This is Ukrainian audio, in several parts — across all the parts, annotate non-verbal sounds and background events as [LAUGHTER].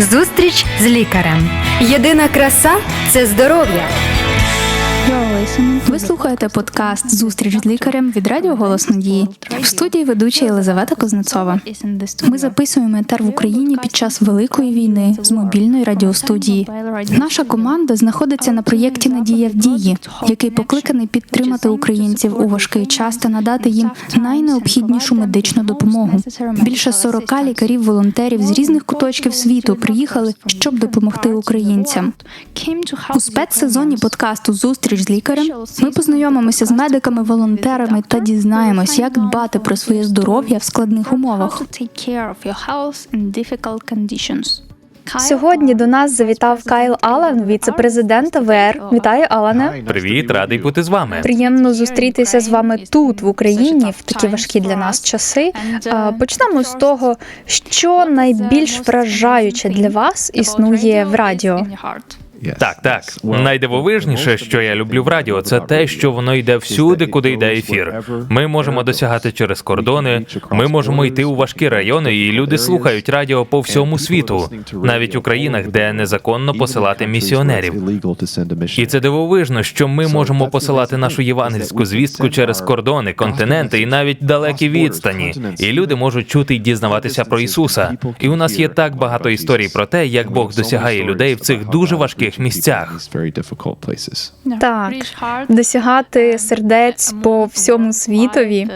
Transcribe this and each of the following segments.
Зустріч з лікарем. Єдина краса це здоров'я. Ви слухаєте подкаст Зустріч з лікарем від Радіо Голос Надії. В студії ведуча Єлизавета Кознецова. Ми записуємо етер в Україні під час великої війни з мобільної радіостудії. Наша команда знаходиться на проєкті Надія в дії, який покликаний підтримати українців у важкий час та надати їм найнеобхіднішу медичну допомогу. Більше 40 лікарів-волонтерів з різних куточків світу приїхали, щоб допомогти українцям. У спецсезоні подкасту Зустріч з лікарем ми познайомимося з медиками, волонтерами та дізнаємось, як дбати про своє здоров'я в складних умовах. Сьогодні до нас завітав Кайл Алан, віце-президент АВР. Вітаю, Алане. Привіт, радий бути з вами. Приємно зустрітися з вами тут, в Україні, в такі важкі для нас часи. Почнемо з того, що найбільш вражаюче для вас існує в радіо. Так, так. Найдивовижніше, що я люблю в радіо, це те, що воно йде всюди, куди йде ефір. Ми можемо досягати через кордони. Ми можемо йти у важкі райони, і люди слухають радіо по всьому світу, навіть у країнах, де незаконно посилати місіонерів. І це дивовижно, що ми можемо посилати нашу євангельську звістку через кордони, континенти і навіть далекі відстані. І люди можуть чути й дізнаватися про Ісуса. І у нас є так багато історій про те, як Бог досягає людей в цих дуже важких місцях. Так, досягати сердець по всьому світові.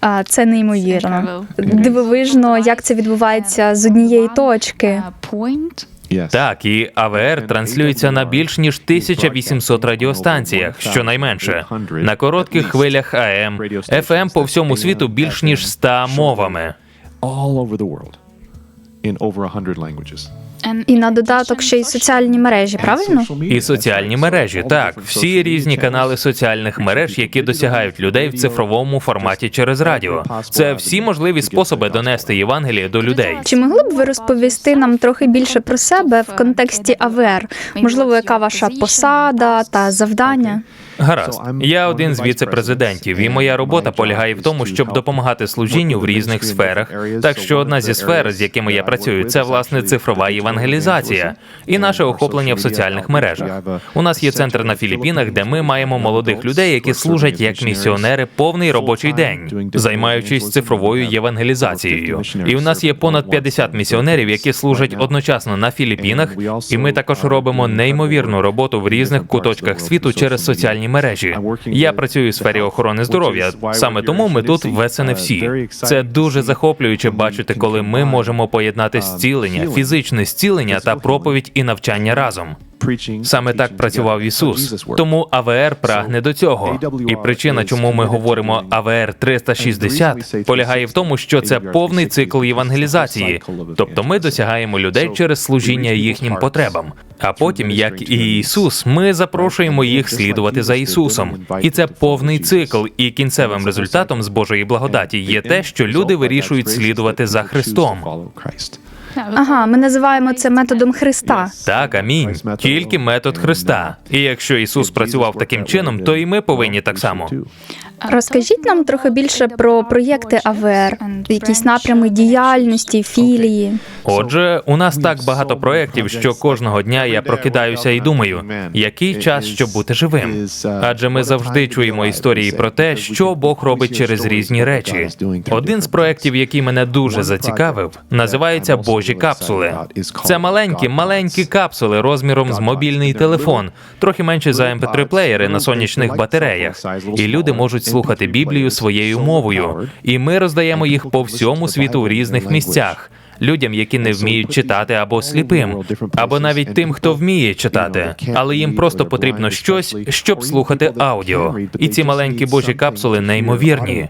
А це неймовірно. Дивовижно, як це відбувається з однієї точки. Так, і АВР транслюється на більш ніж 1800 радіостанціях, щонайменше на коротких хвилях АМ, ФМ по всьому світу більш ніж 100 мовами. І на додаток ще й соціальні мережі, правильно? І соціальні мережі, так, всі різні канали соціальних мереж, які досягають людей в цифровому форматі через радіо. Це всі можливі способи донести Євангеліє до людей. Чи могли б ви розповісти нам трохи більше про себе в контексті АВР? Можливо, яка ваша посада та завдання? Гаразд, я один з віце-президентів, і моя робота полягає в тому, щоб допомагати служінню в різних сферах. Так що одна зі сфер, з якими я працюю, це власне цифрова євангелізація і наше охоплення в соціальних мережах. У нас є центр на Філіппінах, де ми маємо молодих людей, які служать як місіонери повний робочий день, займаючись цифровою євангелізацією. І у нас є понад 50 місіонерів, які служать одночасно на Філіппінах, і ми також робимо неймовірну роботу в різних куточках світу через соціальні мережі. Я працюю у сфері охорони здоров'я. Саме тому ми тут в СНФС. Це дуже захоплююче бачити, коли ми можемо поєднати зцілення, фізичне зцілення та проповідь і навчання разом. Саме так працював Ісус. Тому АВР прагне до цього. І причина, чому ми говоримо АВР 360, полягає в тому, що це повний цикл євангелізації. Тобто ми досягаємо людей через служіння їхнім потребам. А потім, як і Ісус, ми запрошуємо їх слідувати за Ісусом. І це повний цикл. І кінцевим результатом з Божої благодаті є те, що люди вирішують слідувати за Христом. Ага, ми називаємо це методом Христа. Так, амінь. Тільки метод Христа. І якщо Ісус працював таким чином, то і ми повинні так само. Розкажіть нам трохи більше про проєкти АВР, якісь напрями діяльності, філії. Отже, у нас так багато проєктів, що кожного дня я прокидаюся і думаю, який час, щоб бути живим. Адже ми завжди чуємо історії про те, що Бог робить через різні речі. Один з проєктів, який мене дуже зацікавив, називається Божі капсули. Це маленькі, маленькі капсули розміром з мобільний телефон, трохи менше за mp3 плеєри на сонячних батареях. І люди можуть слухати Біблію своєю мовою, і ми роздаємо їх по всьому світу в різних місцях. Людям, які не вміють читати або сліпим, або навіть тим, хто вміє читати, але їм просто потрібно щось, щоб слухати аудіо. І ці маленькі божі капсули неймовірні.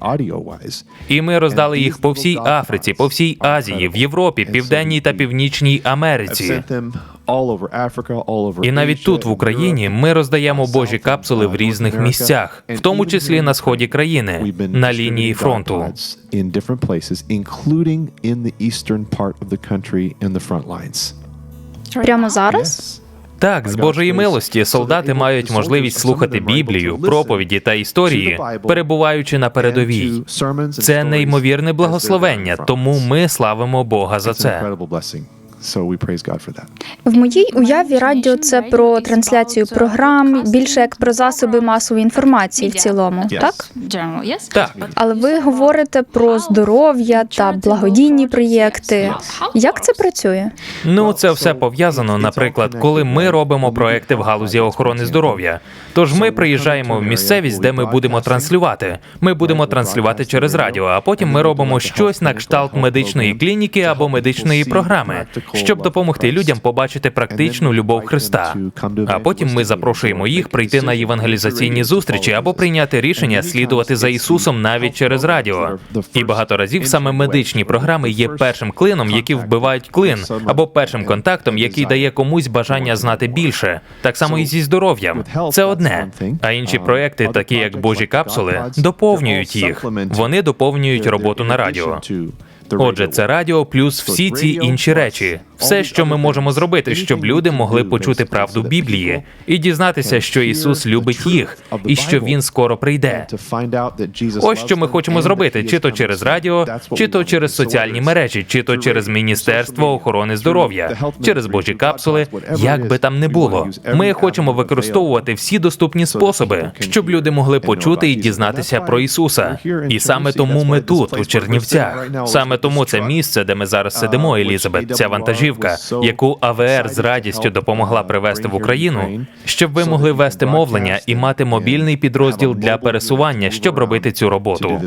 І ми роздали їх по всій Африці, по всій Азії, в Європі, Південній та Північній Америці. І навіть тут, в Україні, ми роздаємо божі капсули в різних місцях, в тому числі на сході країни, на лінії фронту. in different places, including in the eastern part of the country in the front lines. Прямо зараз? Так, з Божої милості солдати мають можливість слухати Біблію, проповіді та історії, перебуваючи на передовій. Це неймовірне благословення, тому ми славимо Бога за це. So we praise God for that. В моїй уяві радіо це про трансляцію програм, більше як про засоби масової інформації в цілому, Yes. так? Так, Але ви говорите про здоров'я та благодійні проєкти. Як це працює? ну це все пов'язано, наприклад, коли ми робимо проекти в галузі охорони здоров'я. Тож ми приїжджаємо в місцевість, де ми будемо транслювати. Ми будемо транслювати через радіо, а потім ми робимо щось на кшталт медичної клініки або медичної програми, щоб допомогти людям побачити практичну любов Христа. А потім ми запрошуємо їх прийти на євангелізаційні зустрічі або прийняти рішення слідувати за Ісусом навіть через радіо. І багато разів саме медичні програми є першим клином, які вбивають клин, або першим контактом, який дає комусь бажання знати більше. Так само і зі здоров'ям. Це одне. А інші проекти, такі як Божі капсули, доповнюють їх. Вони доповнюють роботу на радіо. Отже, це радіо плюс всі ці інші речі. Все, що ми можемо зробити, щоб люди могли почути правду Біблії і дізнатися, що Ісус любить їх і що Він скоро прийде. Ось що ми хочемо зробити, чи то через радіо, чи то через соціальні мережі, чи то через Міністерство охорони здоров'я, через Божі капсули, як би там не було. Ми хочемо використовувати всі доступні способи, щоб люди могли почути і дізнатися про Ісуса. І саме тому ми тут, у Чернівцях. Саме тому це місце, де ми зараз сидимо, Елізабет, ця вантажівка, яку АВР з радістю допомогла привезти в Україну, щоб ви могли вести мовлення і мати мобільний підрозділ для пересування, щоб робити цю роботу.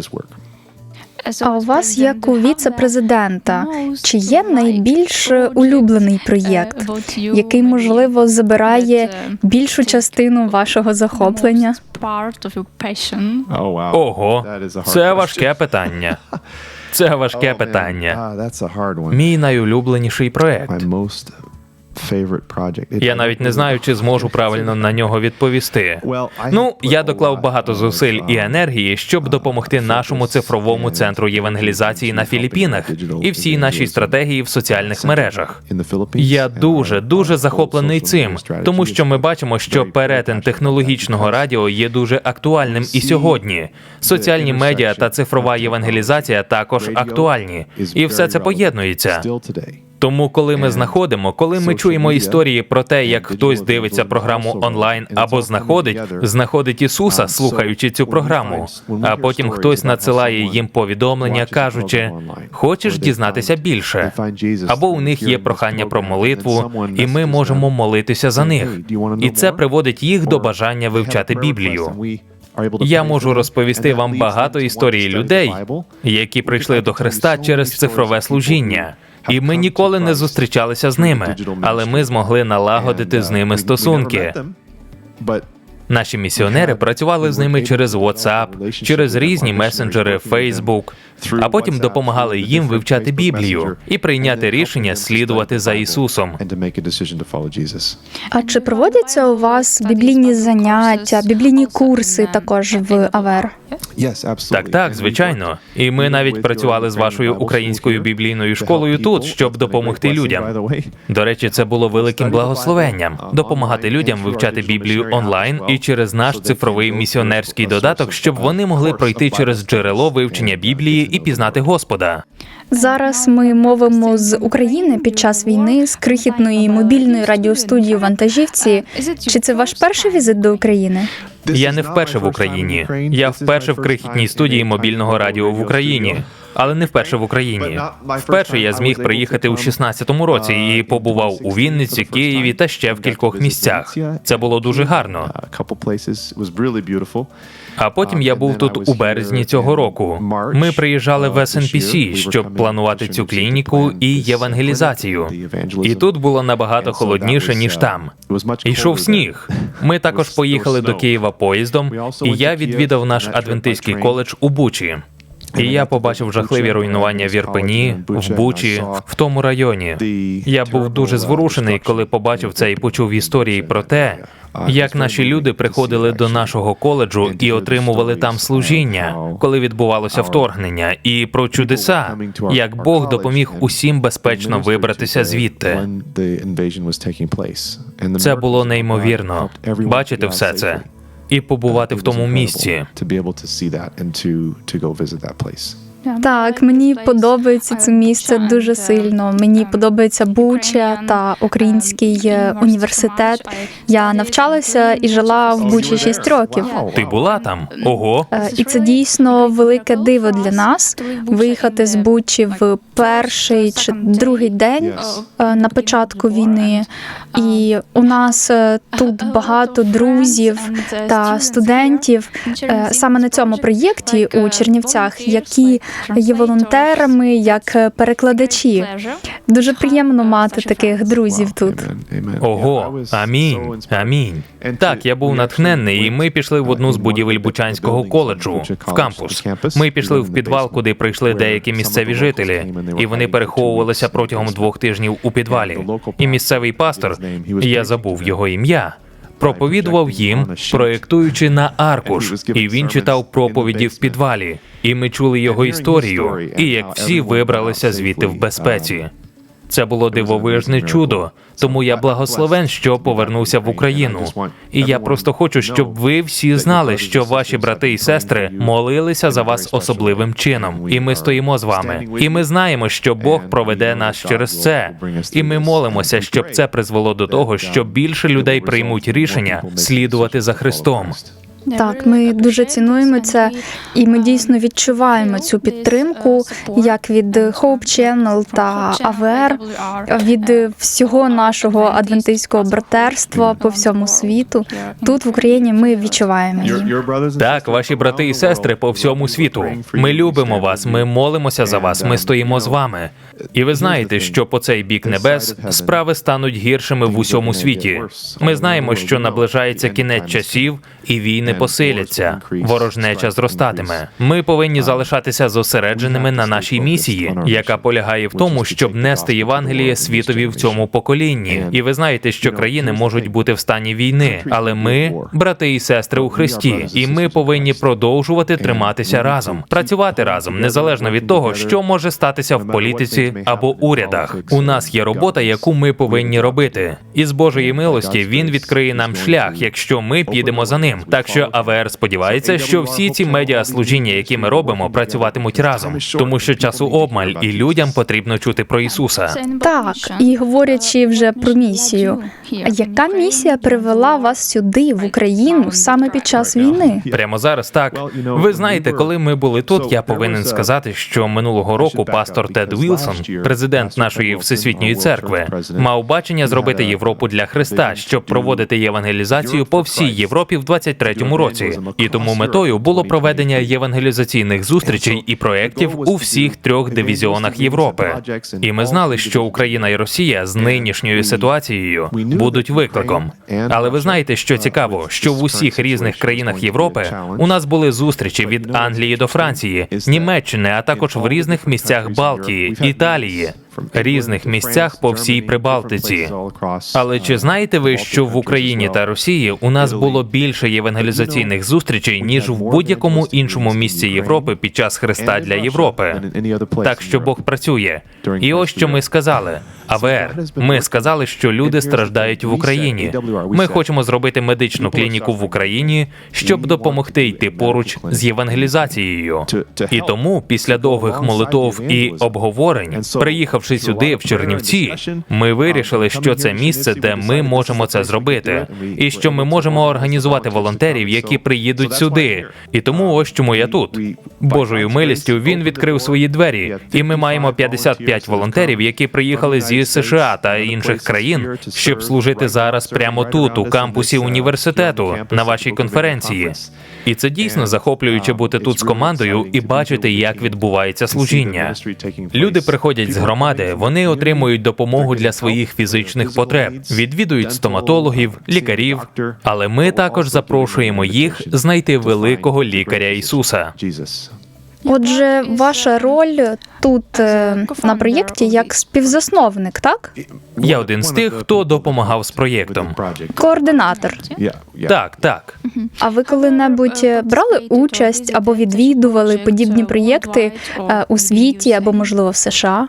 А у вас, як у віце-президента, чи є найбільш улюблений проєкт, який можливо забирає більшу частину вашого захоплення? Ого, це важке питання. [LAUGHS] Це важке питання. Мій найулюбленіший проект. Я навіть не знаю, чи зможу правильно на нього відповісти. Ну, я доклав багато зусиль і енергії, щоб допомогти нашому цифровому центру євангелізації на Філіппінах і всій нашій стратегії в соціальних мережах. Я дуже дуже захоплений цим, тому що ми бачимо, що перетин технологічного радіо є дуже актуальним і сьогодні. Соціальні медіа та цифрова євангелізація також актуальні, і все це поєднується. Тому, коли ми знаходимо, коли ми чуємо історії про те, як хтось дивиться програму онлайн або знаходить, знаходить Ісуса, слухаючи цю програму, а потім хтось надсилає їм повідомлення, кажучи, хочеш дізнатися більше, або у них є прохання про молитву, і ми можемо молитися за них. І це приводить їх до бажання вивчати Біблію. Я можу розповісти вам багато історій людей, які прийшли до Христа через цифрове служіння. І ми ніколи не зустрічалися з ними, але ми змогли налагодити з ними стосунки. Наші місіонери працювали з ними через WhatsApp, через різні месенджери, Facebook, а потім допомагали їм вивчати Біблію і прийняти рішення слідувати за Ісусом. А чи проводяться у вас біблійні заняття, біблійні курси також в АВР? Так, так, звичайно. І ми навіть працювали з вашою українською біблійною школою тут, щоб допомогти людям. До речі, це було великим благословенням допомагати людям вивчати Біблію онлайн і через наш цифровий місіонерський додаток, щоб вони могли пройти через джерело вивчення Біблії і пізнати Господа. Зараз ми мовимо з України під час війни з крихітної мобільної радіостудії вантажівці. Чи це ваш перший візит до України? Я не вперше в Україні. Я вперше в крихітній студії мобільного радіо в Україні. Але не вперше в Україні. Вперше я зміг приїхати у 16-му році і побував у Вінниці, Києві та ще в кількох місцях. Це було дуже гарно. А потім я був тут у березні цього року. Ми приїжджали в SNPC, щоб планувати цю клініку і євангелізацію. І тут було набагато холодніше ніж там. Йшов сніг. Ми також поїхали до Києва поїздом, і я відвідав наш адвентистський коледж у Бучі. І я побачив жахливі руйнування в Ірпені, в Бучі, в тому районі. Я був дуже зворушений, коли побачив це і почув історії про те, як наші люди приходили до нашого коледжу і отримували там служіння, коли відбувалося вторгнення, і про чудеса, як Бог допоміг усім безпечно вибратися звідти. Це було неймовірно. Бачити все це і побувати в тому місці. Так, мені подобається це місце дуже сильно. Мені подобається Буча та Український е, університет. Я навчалася і жила в Бучі 6 років. Ти була там? Ого. Е, І це дійсно велике диво для нас виїхати з Бучі в перший чи другий день е, на початку війни. І у нас е, тут багато друзів та студентів е, саме на цьому проєкті у Чернівцях, які є волонтерами як е, перекладачі. Дуже приємно мати таких друзів тут. Ого, амінь, амінь. Так, я був натхненний, і ми пішли в одну з будівель Бучанського коледжу в кампус. Ми пішли в підвал, куди прийшли деякі місцеві жителі, і вони переховувалися протягом двох тижнів у підвалі. І місцевий пастор, я забув його ім'я. Проповідував їм, проєктуючи на аркуш, і він читав проповіді в підвалі. І ми чули його історію, і як всі вибралися звідти в безпеці. Це було дивовижне чудо, тому я благословен, що повернувся в Україну. І я просто хочу, щоб ви всі знали, що ваші брати і сестри молилися за вас особливим чином, і ми стоїмо з вами. І ми знаємо, що Бог проведе нас через це. І ми молимося, щоб це призвело до того, що більше людей приймуть рішення слідувати за Христом. Так, ми дуже цінуємо це, і ми дійсно відчуваємо цю підтримку, як від Hope Channel та АВР, від всього нашого адвентистського братерства по всьому світу. Тут в Україні ми відчуваємо її. Так, ваші брати і сестри по всьому світу. Ми любимо вас, ми молимося за вас, ми стоїмо з вами. І ви знаєте, що по цей бік небес справи стануть гіршими в усьому світі. Ми знаємо, що наближається кінець часів, і війни посиляться. Ворожнеча зростатиме. Ми повинні залишатися зосередженими на нашій місії, яка полягає в тому, щоб нести Євангеліє світові в цьому поколінні. І ви знаєте, що країни можуть бути в стані війни, але ми брати і сестри у Христі, і ми повинні продовжувати триматися разом, працювати разом, незалежно від того, що може статися в політиці або урядах. У нас є робота, яку ми повинні робити. І з Божої милості він відкриє нам шлях, якщо ми підемо за ним. Так що АВР сподівається, що всі ці медіаслужіння, які ми робимо, працюватимуть разом, тому що часу обмаль, і людям потрібно чути про Ісуса. Так, і говорячи вже про місію, яка місія привела вас сюди, в Україну, саме під час війни? Прямо зараз так. Ви знаєте, коли ми були тут, я повинен сказати, що минулого року пастор Тед Вілсон, президент нашої всесвітньої церкви, мав бачення зробити Європу для Христа, щоб проводити євангелізацію по всій Європі в 23-му році. І тому метою було проведення євангелізаційних зустрічей і проєктів у всіх трьох дивізіонах Європи. І ми знали, що Україна і Росія з нинішньою ситуацією будуть викликом. Але ви знаєте, що цікаво, що в усіх різних країнах Європи у нас були зустрічі від Англії до Франції, Німеччини, а також в різних місцях Балтії, Італії, різних місцях по всій Прибалтиці. Але чи знаєте ви, що в Україні та Росії у нас було більше євангелізаційних зустрічей ніж в будь-якому іншому місці Європи під час Христа для Європи? Так що Бог працює. І ось що ми сказали. АВР. Ми сказали, що люди страждають в Україні. Ми хочемо зробити медичну клініку в Україні, щоб допомогти йти поруч з євангелізацією. І тому, після довгих молитов і обговорень, приїхавши сюди, в Чернівці, ми вирішили, що це місце, де ми можемо це зробити, і що ми можемо організувати волонтерів, які приїдуть сюди. І тому ось чому я тут. Божою милістю він відкрив свої двері, і ми маємо 55 волонтерів, які приїхали зі США та інших країн, щоб служити зараз прямо тут, у кампусі університету, на вашій конференції. І це дійсно захоплююче бути тут з командою і бачити, як відбувається служіння. Люди приходять з громади, вони отримують допомогу для своїх фізичних потреб, відвідують стоматологів, лікарів. Але ми також запрошуємо їх знайти великого лікаря Ісуса. Отже, ваша роль тут е, на проєкті як співзасновник, так? Я один з тих, хто допомагав з проєктом. Координатор. Так, так. А ви коли-небудь е, брали участь або відвідували подібні проєкти е, у світі або, можливо, в США?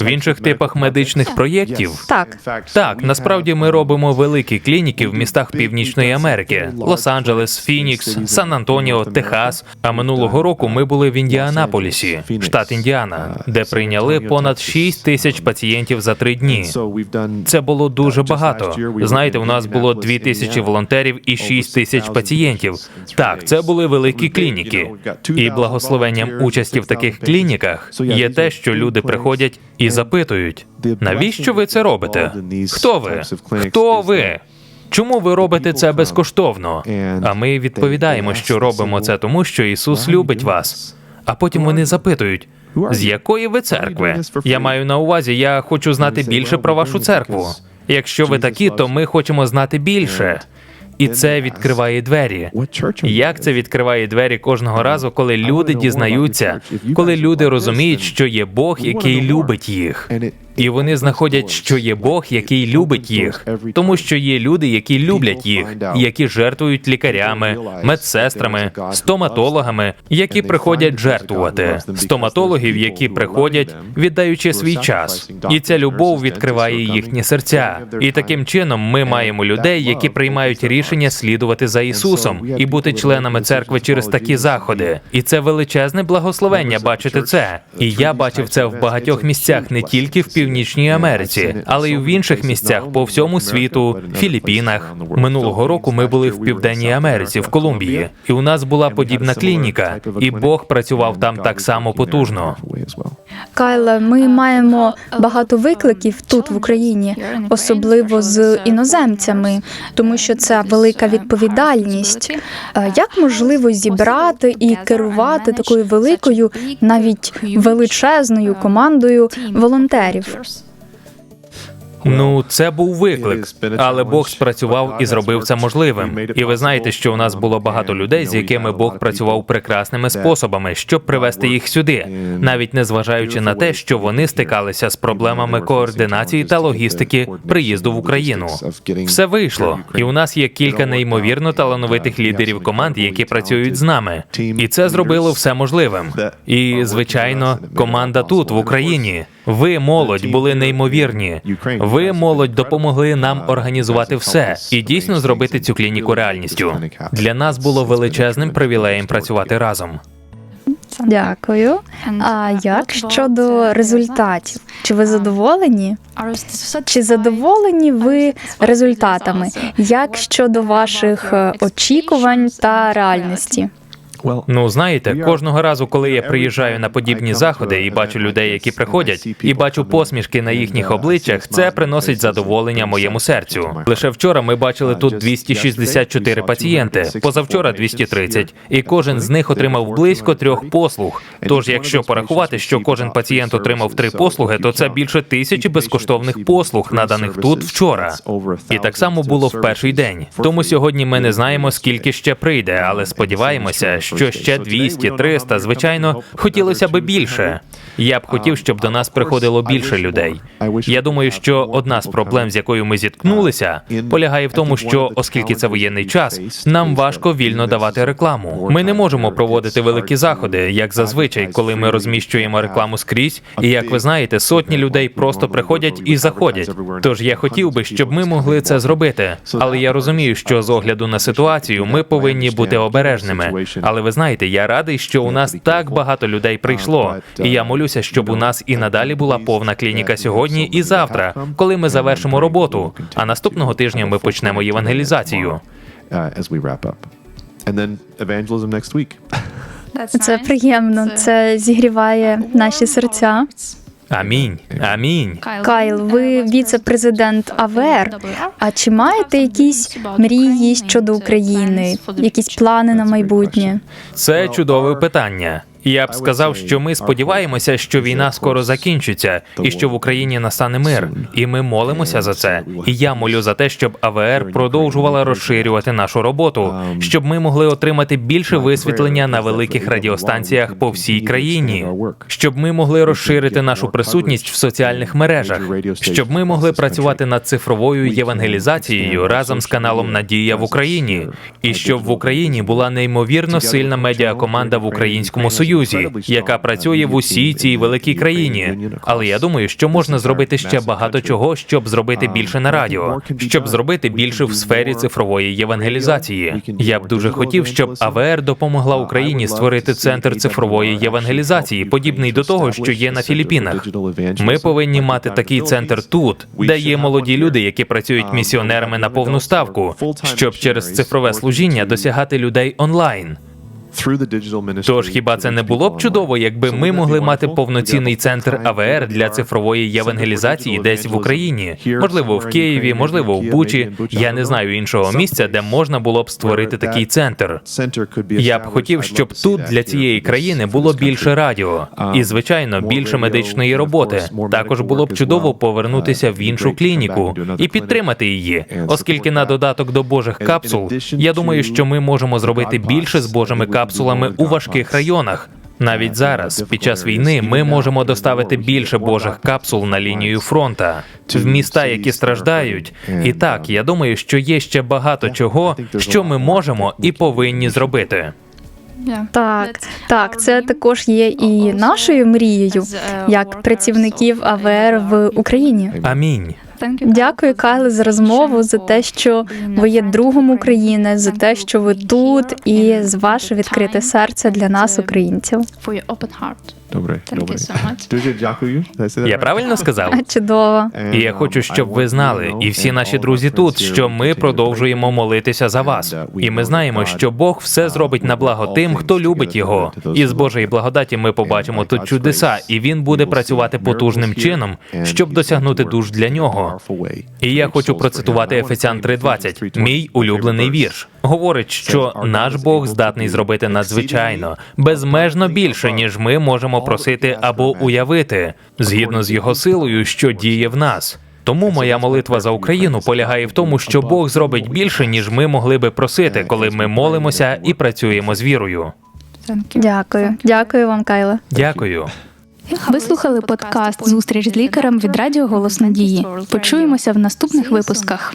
В інших типах медичних проєктів Так. Так, насправді ми робимо великі клініки в містах Північної Америки: Лос-Анджелес, Фінікс, Сан-Антоніо, Техас. А минулого року ми були в Індіанаполісі, штат Індіана, де прийняли понад 6 тисяч пацієнтів за три дні. Це було дуже багато. Знаєте, у нас було 2 тисячі волонтерів і 6 тисяч пацієнтів. Так, це були великі клініки. І благословенням участі в таких клініках є те, що люди приходять і запитують: навіщо ви це робите? Хто ви? Хто ви? Чому ви робите це безкоштовно? А ми відповідаємо, що робимо це тому, що Ісус любить вас. А потім вони запитують: з якої ви церкви? Я маю на увазі, я хочу знати більше про вашу церкву. Якщо ви такі, то ми хочемо знати більше. І це відкриває двері. Як це відкриває двері кожного разу, коли люди дізнаються, коли люди розуміють, що є Бог, який любить їх. І вони знаходять, що є Бог, який любить їх, тому що є люди, які люблять їх, які жертвують лікарями, медсестрами, стоматологами, які приходять жертвувати, стоматологів, які приходять, віддаючи свій час. І ця любов відкриває їхні серця. І таким чином ми маємо людей, які приймають рішення слідувати за Ісусом і бути членами церкви через такі заходи. І це величезне благословення бачити це. І я бачив це в багатьох місцях, не тільки в Північній Америці, але й в інших місцях по всьому світу, Філіппінах. Минулого року ми були в Південній Америці, в Колумбії, і у нас була подібна клініка, і Бог працював там так само потужно. Кайле, ми маємо багато викликів тут в Україні, особливо з іноземцями, тому що це велика відповідальність. Е, Як можливо зібрати і керувати такою великою, навіть величезною командою волонтерів? Ну, це був виклик, але Бог спрацював і зробив це можливим. І ви знаєте, що у нас було багато людей, з якими Бог працював прекрасними способами, щоб привести їх сюди, навіть не зважаючи на те, що вони стикалися з проблемами координації та логістики приїзду в Україну. Все вийшло, і у нас є кілька неймовірно талановитих лідерів команд, які працюють з нами. І це зробило все можливим. І звичайно, команда тут в Україні. Ви, молодь, були неймовірні. Ви, молодь, допомогли нам організувати все і дійсно зробити цю клініку реальністю. Для нас було величезним привілеєм працювати разом. Дякую. А як щодо результатів? Чи ви задоволені? Чи задоволені ви результатами? Як щодо ваших очікувань та реальності? Ну знаєте, кожного разу, коли я приїжджаю на подібні заходи і бачу людей, які приходять, і бачу посмішки на їхніх обличчях, це приносить задоволення моєму серцю. Лише вчора ми бачили тут 264 пацієнти, позавчора 230, і кожен з них отримав близько трьох послуг. Тож, якщо порахувати, що кожен пацієнт отримав три послуги, то це більше тисячі безкоштовних послуг, наданих тут вчора. І так само було в перший день. Тому сьогодні ми не знаємо, скільки ще прийде, але сподіваємося, що ще 200, 300, звичайно, хотілося би більше. Я б хотів, щоб до нас приходило більше людей. Я думаю, що одна з проблем, з якою ми зіткнулися, полягає в тому, що оскільки це воєнний час, нам важко вільно давати рекламу. Ми не можемо проводити великі заходи, як зазвичай, коли ми розміщуємо рекламу скрізь. І як ви знаєте, сотні людей просто приходять і заходять. Тож я хотів би, щоб ми могли це зробити. Але я розумію, що з огляду на ситуацію ми повинні бути обережними. Але ви знаєте, я радий, що у нас так багато людей прийшло, і я молюся, щоб у нас і надалі була повна клініка сьогодні і завтра, коли ми завершимо роботу. А наступного тижня ми почнемо євангелізацію. uh. Це приємно, це зігріває наші серця. Амінь. Амінь. Кайл, ви віце-президент АВР. А чи маєте якісь мрії щодо України, якісь плани на майбутнє? Це чудове питання. Я б сказав, що ми сподіваємося, що війна скоро закінчиться, і що в Україні настане мир. І ми молимося за це. І я молю за те, щоб АВР продовжувала розширювати нашу роботу, щоб ми могли отримати більше висвітлення на великих радіостанціях по всій країні, щоб ми могли розширити нашу присутність в соціальних мережах, щоб ми могли працювати над цифровою євангелізацією разом з каналом Надія в Україні, і щоб в Україні була неймовірно сильна медіакоманда в Українському Союзі. Союзі, яка працює в усій цій великій країні. Але я думаю, що можна зробити ще багато чого, щоб зробити більше на радіо, щоб зробити більше в сфері цифрової євангелізації. Я б дуже хотів, щоб АВР допомогла Україні створити центр цифрової євангелізації, подібний до того, що є на Філіппінах. Ми повинні мати такий центр тут, де є молоді люди, які працюють місіонерами на повну ставку, щоб через цифрове служіння досягати людей онлайн. Тож хіба це не було б чудово, якби ми могли мати повноцінний центр АВР для цифрової євангелізації десь в Україні? Можливо, в Києві, можливо, в Бучі. Я не знаю іншого місця, де можна було б створити такий центр. Я б хотів, щоб тут для цієї країни було більше радіо і, звичайно, більше медичної роботи. Також було б чудово повернутися в іншу клініку і підтримати її, оскільки на додаток до Божих капсул, я думаю, що ми можемо зробити більше з Божими капсулами у важких районах. Навіть зараз, під час війни, ми можемо доставити більше божих капсул на лінію фронта в міста, які страждають. І так, я думаю, що є ще багато чого, що ми можемо і повинні зробити. Так, так, це також є і нашою мрією, як працівників АВР в Україні. Амінь. Дякую, Кайле, за розмову, за те, що ви є другом України, за те, що ви тут, і з ваше відкрите серце для нас, українців. Добре, Thank you добре. so much. [LAUGHS] Дуже дякую. Я правильно сказав? [LAUGHS] Чудово. І я хочу, щоб ви знали, і всі наші друзі тут, що ми продовжуємо молитися за вас. І ми знаємо, що Бог все зробить на благо тим, хто любить його. І з Божої благодаті ми побачимо тут чудеса, і він буде працювати потужним чином, щоб досягнути душ для нього. І я хочу процитувати Ефесян 3.20, мій улюблений вірш. Говорить, що наш Бог здатний зробити надзвичайно, безмежно більше, ніж ми можемо просити або уявити, згідно з його силою, що діє в нас. Тому моя молитва за Україну полягає в тому, що Бог зробить більше, ніж ми могли би просити, коли ми молимося і працюємо з вірою. Дякую. Дякую вам, Кайле. Дякую. Ви слухали подкаст Зустріч з лікарем від Радіо Голос Надії. Почуємося в наступних випусках.